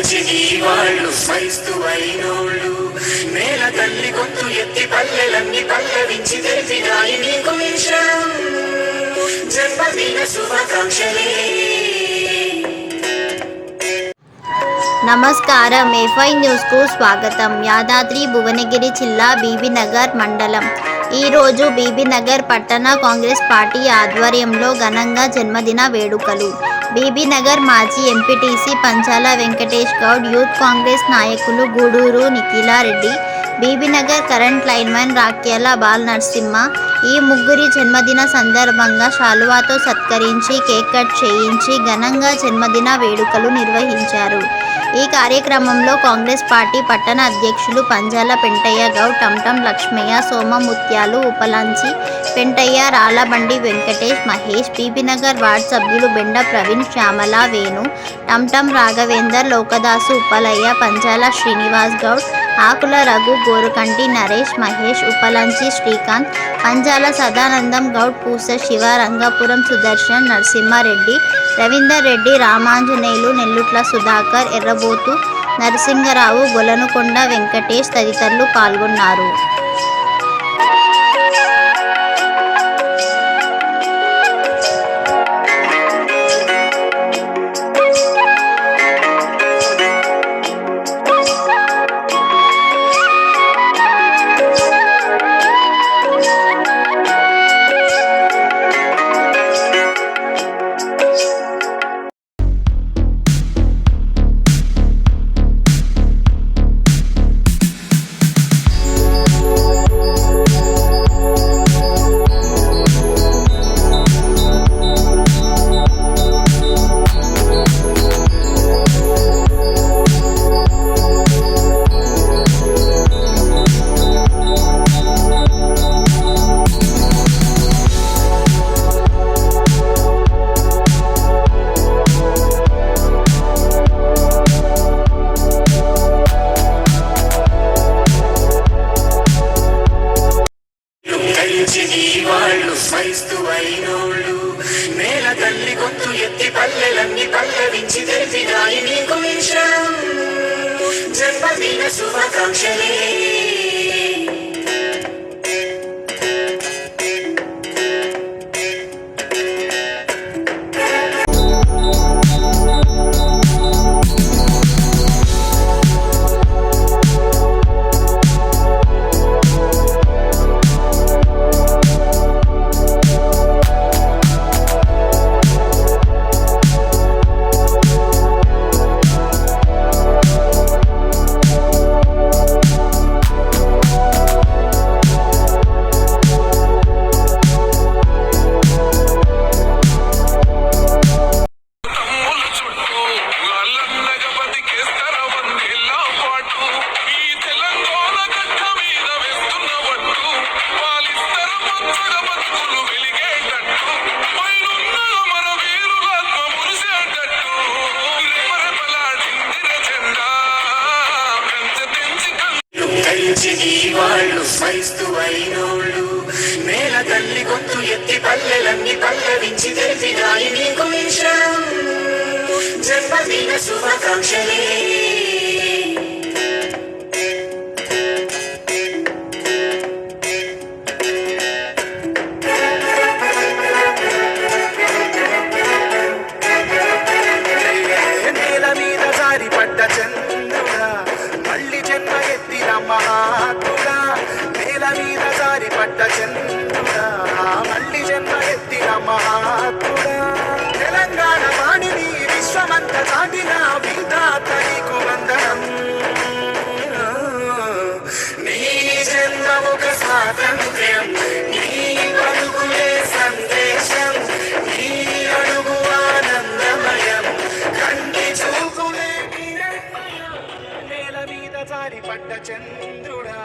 గెలిచిని వాళ్ళు స్మైస్తు నేల తల్లి గొంతు ఎత్తి పల్లెలన్నీ పల్లవించి తెలిపినాయి నీకు విషయం జన్మదిన శుభాకాంక్షలే. నమస్కారం. ఎఫ్ఐ న్యూస్కు స్వాగతం. యాదాద్రి భువనగిరి జిల్లా బీబీనగర్ మండలం. ఈరోజు బీబీనగర్ పట్టణ కాంగ్రెస్ పార్టీ ఆధ్వర్యంలో ఘనంగా జన్మదిన వేడుకలు. బీబీనగర్ మాజీ MPTC Panchala Venkatesh Goud youth Congress నాయకులు గూడూరు నిఖిలారెడ్డి బీబీనగర్ కరెంట్ లైన్మెన్ రాక్యాల బాల్ నరసింహ ఈ ముగ్గురి జన్మదిన సందర్భంగా శాలువాతో సత్కరించి కేక్ కట్ చేయించి ఘనంగా జన్మదిన వేడుకలు నిర్వహించారు. ఈ కార్యక్రమంలో కాంగ్రెస్ పార్టీ పట్టణ అధ్యక్షులు పంజాల పెంటయ్య గౌడ్ టంటం లక్ష్మయ్య సోమముత్యాలు ఉపలాంచి పెంటయ్య రాలబండి వెంకటేష్ మహేష్ బీబీనగర్ వార్డ్ సభ్యులు బెండ ప్రవీణ్ శ్యామల వేణు టంటం రాఘవేందర్ లోకదాసు ఉపలయ్య పంజాల శ్రీనివాస్ గౌడ్ ఆకుల రఘు గోరుకంటి నరేష్ మహేష్ ఉపలంచి శ్రీకాంత్ పంజాల సదానందం గౌడ్ పూస శివ రంగాపురం సుదర్శన్ నరసింహారెడ్డి రవీందర్ రెడ్డి రామాంజనేయులు నెల్లుట్ల సుధాకర్ ఎర్రబోతు నరసింగరావు గొలనుకొండ వెంకటేష్ తదితరులు పాల్గొన్నారు. వాళ్ళు అయినోళ్ళు నేల తల్లి గొంతు ఎత్తి పల్లెలన్నీ పల్లవించి తెలిపినాయి నీకు విషయం జన్మదిన శుభాకాంక్షలే. వాళ్ళు నేల తల్లి గొంతు ఎత్తి పల్లెలన్నీ పల్లవించి తెలిపినాయి నీకు విషయం. జన్మదిన శుభాకాంక్షలే. పట్టిన దారి పట్ట చంద్రుడా మళ్ళీ జన్మ ఎత్తిన మహాత్ముడా. తెలంగాణ వాణిని విశ్వమంత దాటిన విధాత నీకు వందనం. నీ జన్మ ఒక స్వాతంత్ర్యం సందేశం పట్ట చంద్రుడా